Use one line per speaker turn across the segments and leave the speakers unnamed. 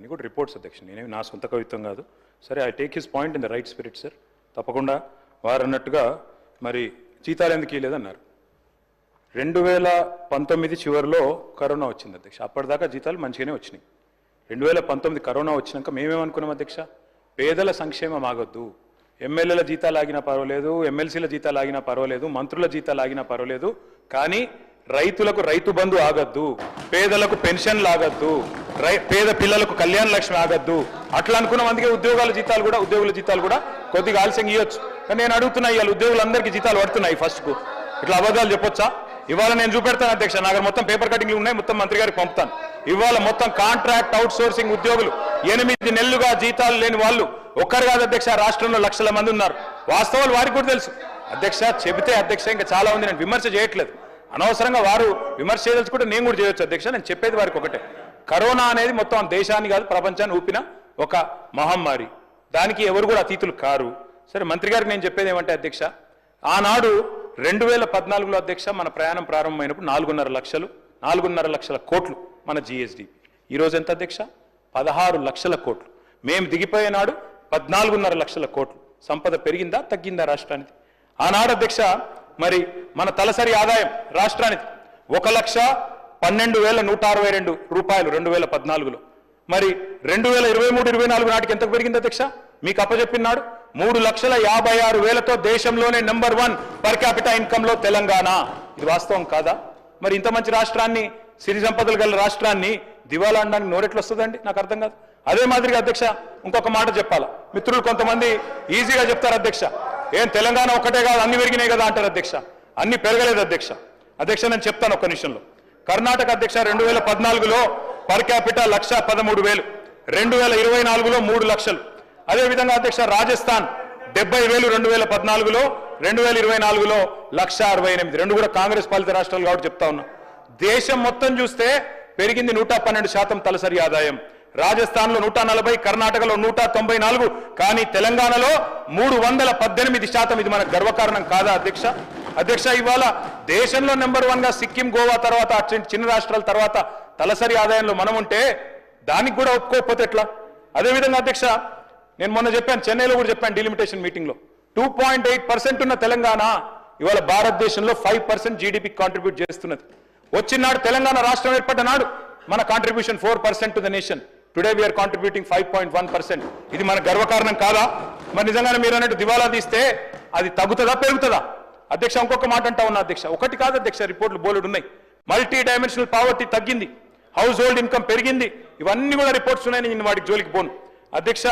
ఇవన్నీ కూడా రిపోర్ట్స్ అధ్యక్షుడు నేనేమి నా సొంత కవిత్వం కాదు. సరే I take his point in the right spirit sir తప్పకుండా వారు అన్నట్టుగా మరి జీతాలు ఎందుకు ఇవ్వలేదన్నారు రెండు వేల పంతొమ్మిది చివరిలో కరోనా వచ్చింది అధ్యక్ష. అప్పటిదాకా జీతాలు మంచిగానే వచ్చినాయి. రెండు వేల పంతొమ్మిది కరోనా వచ్చినాక మేమేమనుకున్నాం అధ్యక్ష? పేదల సంక్షేమం ఆగొద్దు. ఎమ్మెల్యేల జీతాలు ఆగినా పర్వాలేదు ఎమ్మెల్సీల జీతాలు ఆగినా పర్వాలేదు మంత్రుల జీతాలు ఆగినా పర్వాలేదు కానీ రైతులకు రైతు బంధు ఆగద్దు. పేదలకు పెన్షన్లు ఆగద్దు. పేద పిల్లలకు కళ్యాణ లక్ష్మి ఆగద్దు. అట్లా అనుకున్నాం అందుకే ఉద్యోగాల జీతాలు కూడా ఉద్యోగుల జీతాలు కూడా కొద్దిగా ఆలస్యంగా ఇవ్వచ్చు కానీ నేను అడుగుతున్నా ఇవాళ ఉద్యోగులందరికీ జీతాలు పడుతున్నాయి ఫస్ట్కు ఇట్లా అబద్ధాలు చెప్పొచ్చా? ఇవాళ నేను చూపెడతాను అధ్యక్ష నా మొత్తం పేపర్ కటింగ్లు ఉన్నాయి మొత్తం మంత్రి గారికి పంపుతాను. ఇవాళ మొత్తం కాంట్రాక్ట్ అవుట్ సోర్సింగ్ ఉద్యోగులు ఎనిమిది నెలలుగా జీతాలు లేని వాళ్ళు ఒక్కరు కాదు అధ్యక్ష రాష్ట్రంలో లక్షల మంది ఉన్నారు. వాస్తవాలు వారికి కూడా తెలుసు. అధ్యక్ష చెబితే అధ్యక్ష ఇంకా చాలా ఉంది నేను విమర్శ చేయట్లేదు. అనవసరంగా వారు విమర్శ చేయదలుచుకుంటే నేను కూడా చేయొచ్చు అధ్యక్ష నేను చెప్పేది వారికి ఒకటే. కరోనా అనేది మొత్తం దేశాన్ని కాదు ప్రపంచాన్ని ఊపిన ఒక మహమ్మారి. దానికి ఎవరు కూడా అతీతులు కారు. సరే మంత్రి గారికి నేను చెప్పేది ఏమంటే అధ్యక్ష ఆనాడు రెండు వేల పద్నాలుగులో అధ్యక్ష మన ప్రయాణం ప్రారంభమైనప్పుడు నాలుగున్నర లక్షలు నాలుగున్నర లక్షల కోట్లు మన జిఎస్డి ఈరోజు ఎంత అధ్యక్ష? పదహారు లక్షల కోట్లు. మేము దిగిపోయే నాడు పద్నాలుగున్నర లక్షల కోట్లు. సంపద పెరిగిందా తగ్గిందా రాష్ట్రానికి? ఆనాడు అధ్యక్ష మరి మన తలసరి ఆదాయం రాష్ట్రానికి ఒక లక్ష పన్నెండు వేల నూట అరవై రెండు రూపాయలు రెండు వేల పద్నాలుగులో. మరి రెండు వేల ఇరవై మూడు ఇరవై నాలుగు నాటికి ఎంత పెరిగింది అధ్యక్ష? మీకు అప్పచెప్పినాడు మూడు లక్షల యాభై ఆరు వేలతో దేశంలోనే నెంబర్ వన్ పర్ క్యాపిటల్ ఇన్కంలో తెలంగాణ. ఇది వాస్తవం కాదా? మరి ఇంత మంచి రాష్ట్రాన్ని సిరి సంపదలు గల రాష్ట్రాన్ని దివాలా అనడానికి నోరెట్లు వస్తుందండి? నాకు అర్థం కాదు. అదే మాదిరిగా అధ్యక్ష ఇంకొక మాట చెప్పాలా? మిత్రులు కొంతమంది ఈజీగా చెప్తారు అధ్యక్ష. ఏం తెలంగాణ ఒక్కటే కాదు అన్ని పెరిగినాయి కదా అంటారు అధ్యక్ష. అన్ని పెరగలేదు అధ్యక్ష. అధ్యక్ష నేను చెప్తాను ఒక్క నిమిషంలో. కర్ణాటక అధ్యక్ష రెండు వేల పద్నాలుగులో పర్ క్యాపిటల్ లక్ష పదమూడు వేలు. రెండు వేల ఇరవై నాలుగులో మూడు లక్షలు. అదేవిధంగా అధ్యక్ష రాజస్థాన్ డెబ్బై వేలు రెండు వేల పద్నాలుగులో రెండు వేల ఇరవై నాలుగులో లక్ష అరవై ఎనిమిది. రెండు కూడా కాంగ్రెస్ పాలిత రాష్ట్రాలు కాబట్టి చెప్తా ఉన్నా. దేశం మొత్తం చూస్తే పెరిగింది నూట పన్నెండు శాతం తలసరి ఆదాయం. రాజస్థాన్లో నూట నలభై కర్ణాటకలో నూట తొంభై నాలుగు కానీ తెలంగాణలో మూడు వందల పద్దెనిమిది శాతం ఇది మన గర్వకారణం కాదా అధ్యక్ష? అధ్యక్ష ఇవాళ దేశంలో నెంబర్ వన్గా సిక్కిం గోవా తర్వాత చిన్న రాష్ట్రాల తర్వాత తలసరి ఆదాయంలో మనం ఉంటే దానికి కూడా ఒప్పుకోకపోతే ఎట్లా? అదేవిధంగా అధ్యక్ష నేను మొన్న చెప్పాను చెన్నైలో కూడా చెప్పాను డిలిమిటేషన్ మీటింగ్లో. టూ పాయింట్ ఎయిట్ పర్సెంట్ ఉన్న తెలంగాణ ఇవాళ భారతదేశంలో ఫైవ్ పర్సెంట్ జీడిపి కాంట్రిబ్యూట్ చేస్తున్నది. వచ్చినాడు తెలంగాణ రాష్ట్రం ఏర్పడ్డ నాడు మన contribution four percent to the nation. Today we are contributing five point one percent ఇది మన గర్వకారణం కాదా? మరి నిజంగానే మీరు అన్నట్టు దివాలా తీస్తే అది తగ్గుతుందా పెరుగుతుందా? అధ్యక్ష ఇంకొక మాట అంటా ఉన్నా అధ్యక్ష. ఒకటి కాదు అధ్యక్ష రిపోర్ట్లు బోలెడు ఉన్నాయి. మల్టీ డైమెన్షనల్ పావర్టీ తగ్గింది. హౌస్ హోల్డ్ ఇన్కమ్ పెరిగింది. ఇవన్నీ కూడా రిపోర్ట్స్ ఉన్నాయి నేను వాటికి జోలికి పోను. అధ్యక్ష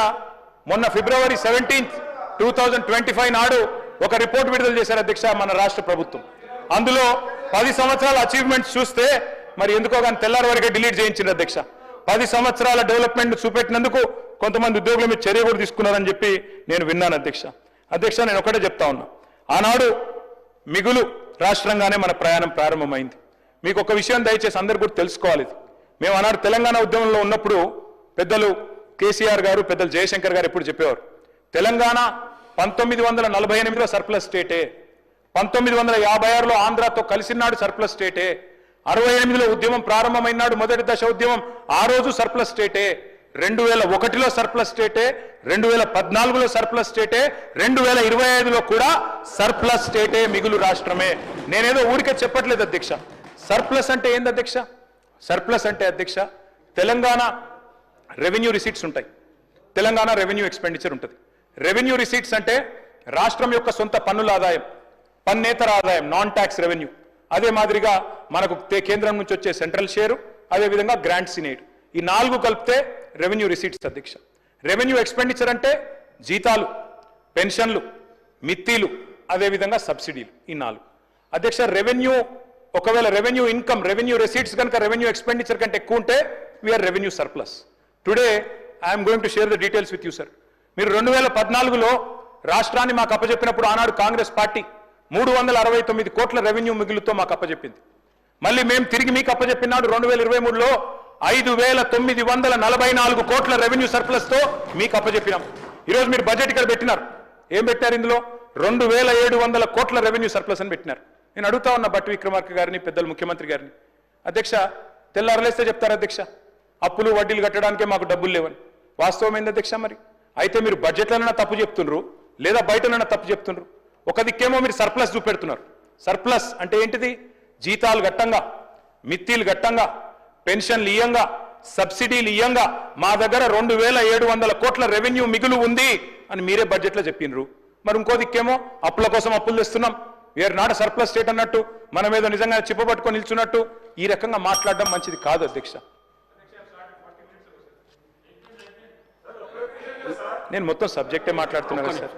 మొన్న February seventeenth two thousand twenty five నాడు ఒక రిపోర్ట్ విడుదల చేశారు అధ్యక్ష మన రాష్ట్ర ప్రభుత్వం. అందులో పది సంవత్సరాల అచీవ్మెంట్స్ చూస్తే మరి ఎందుకో కానీ తెల్లారి వరకే డిలీట్ చేయించింది అధ్యక్ష. పది సంవత్సరాల డెవలప్మెంట్ చూపెట్టినందుకు కొంతమంది ఉద్యోగుల మీద చర్య కూడా తీసుకున్నారని చెప్పి నేను విన్నాను అధ్యక్ష. అధ్యక్ష నేను ఒకటే చెప్తా ఉన్నా. ఆనాడు మిగులు రాష్ట్రంగానే మన ప్రయాణం ప్రారంభమైంది. మీకు ఒక విషయం దయచేసి అందరు కూడా తెలుసుకోవాలి. ఇది. మేము ఆనాడు తెలంగాణ ఉద్యమంలో ఉన్నప్పుడు పెద్దలు కేసీఆర్ గారు పెద్దలు జయశంకర్ గారు ఎప్పుడు చెప్పేవారు. తెలంగాణ పంతొమ్మిది వందల నలభై ఎనిమిదిలో సర్ప్లస్ స్టేటే. పంతొమ్మిది వందల యాభై ఆరులో ఆంధ్రాతో కలిసినాడు సర్ప్లస్ స్టేటే. అరవై ఎనిమిదిలో ఉద్యమం ప్రారంభమైనాడు మొదటి దశ ఉద్యమం. ఆ రోజు సర్ప్లస్ స్టేటే. రెండు వేల ఒకటిలో సర్ప్లస్ స్టేటే. రెండు వేల పద్నాలుగులో సర్ప్లస్ స్టేటే. రెండు వేల ఇరవై ఐదులో కూడా సర్ప్లస్ స్టేటే మిగులు రాష్ట్రమే. నేనేదో ఊరికే చెప్పట్లేదు అధ్యక్ష. సర్ప్లస్ అంటే ఏంది అధ్యక్ష? సర్ప్లస్ అంటే అధ్యక్ష తెలంగాణ రెవెన్యూ రిసీట్స్ ఉంటాయి. తెలంగాణ రెవెన్యూ ఎక్స్పెండిచర్ ఉంటుంది. రెవెన్యూ రిసీట్స్ అంటే రాష్ట్రం యొక్క సొంత పన్నుల ఆదాయం పన్నేతర ఆదాయం నాన్ ట్యాక్స్ రెవెన్యూ. అదే మాదిరిగా మనకు కేంద్రం నుంచి వచ్చే సెంట్రల్ షేరు అదేవిధంగా గ్రాంట్ సినేట్. ఈ నాలుగు కలిపితే రెవెన్యూ రిసీట్స్ అధ్యక్ష. రెవెన్యూ ఎక్స్పెండిచర్ అంటే జీతాలు పెన్షన్లు మిత్తీలు అదేవిధంగా సబ్సిడీలు ఈ నాలుగు. అధ్యక్ష రెవెన్యూ ఒకవేళ రెవెన్యూ ఇన్కమ్ రెవెన్యూ రెసీట్స్ కనుక రెవెన్యూ ఎక్స్పెండిచర్ కంటే ఎక్కువ ఉంటే we are revenue surplus today I'm going to share the details with you sir మీరు రెండు వేల పద్నాలుగులో రాష్ట్రాన్ని మాకు అప్పచెప్పినప్పుడు ఆనాడు కాంగ్రెస్ పార్టీ మూడు వందల అరవై తొమ్మిది కోట్ల రెవెన్యూ మిగులుతో మాకు అప్పచెప్పింది మళ్ళీ మేము తిరిగి మీకు అప్పచెప్పినాడు రెండు వేల ఇరవై మూడులో ఐదు వేల తొమ్మిది వందల నలభై నాలుగు కోట్ల రెవెన్యూ సర్ప్లస్తో మీకు అప్పచెప్పినాం ఈరోజు మీరు బడ్జెట్ ఇక్కడ పెట్టినారు. ఏం పెట్టారు ఇందులో? రెండు వేల ఏడు వందల కోట్ల రెవెన్యూ సర్ప్లస్ అని పెట్టినారు. నేను అడుగుతా ఉన్న బట్టి విక్రమార్క గారిని పెద్దలు ముఖ్యమంత్రి గారిని. అధ్యక్ష తెల్లారలేస్తే చెప్తారు అధ్యక్ష? అప్పులు వడ్డీలు కట్టడానికే మాకు డబ్బులు లేవని. వాస్తవమైంది అధ్యక్ష మరి? అయితే మీరు బడ్జెట్లనైనా తప్పు చెప్తుండ్రు లేదా బయటనైనా తప్పు చెప్తుండ్రు? ఒక దిక్కేమో మీరు సర్ప్లస్ చూపెడుతున్నారు. సర్ప్లస్ అంటే ఏంటిది? జీతాలు గట్టంగా మిత్తిలు గట్టంగా పెన్షన్లు ఇయ్యంగా సబ్సిడీలు ఇయ్యంగా మా దగ్గర రెండు వేల ఏడు వందల కోట్ల రెవెన్యూ మిగులు ఉంది అని మీరే బడ్జెట్లో చెప్పిండ్రు మరి ఇంకో దిక్కేమో అప్పుల కోసం అప్పులు తెస్తున్నాం. వేరు నాట్ సర్ప్లస్ స్టేట్ అన్నట్టు మన మీద నిజంగా చిప్పబట్టుకొని నిల్చున్నట్టు ఈ రకంగా మాట్లాడడం మంచిది కాదు అధ్యక్ష. నేను మొత్తం సబ్జెక్టే మాట్లాడుతున్నా కదా సార్.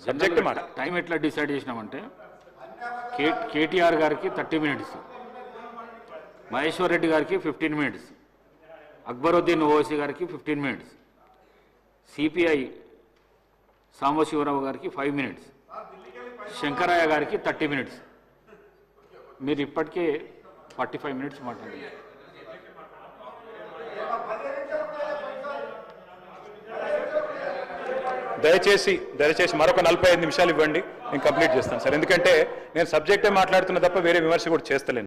సబ్జెక్టే మాట
టైం ఎట్లా డిసైడ్ చేసినామంటే కే కేటీఆర్ గారికి థర్టీ మినిట్స్ మహేశ్వర్ రెడ్డి గారికి ఫిఫ్టీన్ మినిట్స్ అక్బరుద్దీన్ ఓవైసీ గారికి ఫిఫ్టీన్ మినిట్స్ సిపిఐ సాంబశివరావు గారికి ఫైవ్ మినిట్స్ శంకరయ్య గారికి థర్టీ మినిట్స్ మీరు ఇప్పటికే ఫార్టీ ఫైవ్ మినిట్స్ మాట్లాడారు.
దయచేసి దయచేసి మరొక నలభై ఐదు నిమిషాలు ఇవ్వండి. నేను కంప్లీట్ చేస్తాను సార్. ఎందుకంటే నేను సబ్జెక్టే మాట్లాడుతున్న తప్ప వేరే విమర్శ కూడా చేస్తలేను.